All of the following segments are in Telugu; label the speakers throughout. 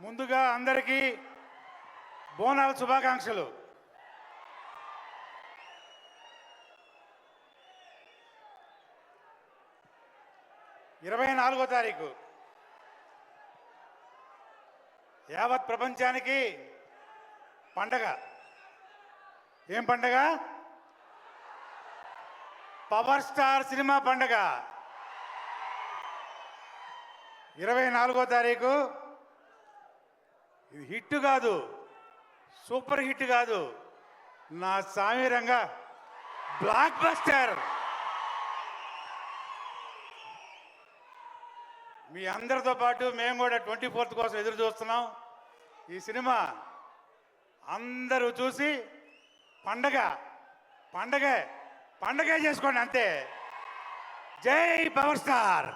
Speaker 1: ముందుగా అందరికీ బోనాల శుభాకాంక్షలు. ఇరవై నాలుగో తారీఖు. యావత్ ప్రపంచానికి పండగ. ఏం పండగ? పవర్ స్టార్ సినిమా పండగ. ఇరవై నాలుగో తారీఖు ఇది హిట్ కాదు. సూపర్ హిట్ కాదు. నా సామీరంగా బ్లాక్ బస్టర్ మీ అందరితో పాటు మేము కూడా ట్వంటీ ఫోర్త్ కోసం ఎదురు చూస్తున్నాం. ఈ సినిమా అందరూ చూసి పండగ పండగే పండగే చేసుకోండి అంతే. జై పవర్ స్టార్.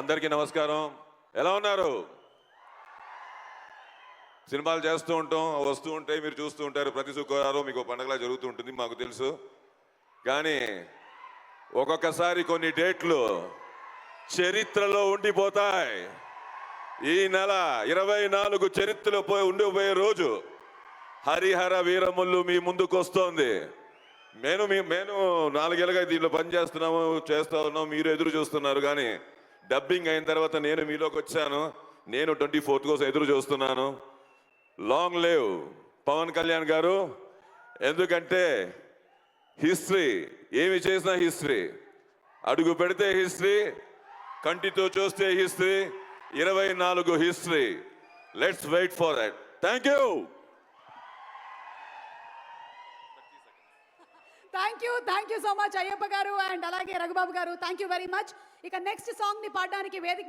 Speaker 2: అందరికీ నమస్కారం. ఎలా ఉన్నారు? సినిమాలు చేస్తూ ఉంటాం వస్తూ ఉంటాయి మీరు చూస్తూ ఉంటారు. ప్రతి శుక్రవారం మీకు పండగలా జరుగుతూ ఉంటుంది మాకు తెలుసు. కానీ ఒక్కొక్కసారి కొన్ని డేట్లు చరిత్రలో ఉండిపోతాయి. ఈ నెల ఇరవై నాలుగు చరిత్రలో పోయి ఉండిపోయే రోజు హరిహర వీరములు మీ ముందుకు వస్తోంది. నేను మీ నేను నాలుగేళ్ళగా దీంట్లో పని చేస్తున్నాము చేస్తా ఉన్నాం మీరు ఎదురు చూస్తున్నారు. కానీ డబ్బింగ్ అయిన తర్వాత నేను మీలోకి వచ్చాను. నేను ట్వంటీ ఫోర్త్ కోసం ఎదురు చూస్తున్నాను. లాంగ్ లేవ్ పవన్ కళ్యాణ్ గారు. ఎందుకంటే హిస్టరీ ఏమి చేసినా హిస్టరీ. అడుగు పెడితే హిస్టరీ కంటితో చూస్తే హిస్టరీ. ఇరవై నాలుగు history. Let's wait for that thank you
Speaker 3: thank you thank you so much Ayyappa గారు అండ్ అలాగే రఘుబాబు గారు. థ్యాంక్ యూ వెరీ మచ్ ఇక నెక్స్ట్ సాంగ్ని పాడడానికి వేదిక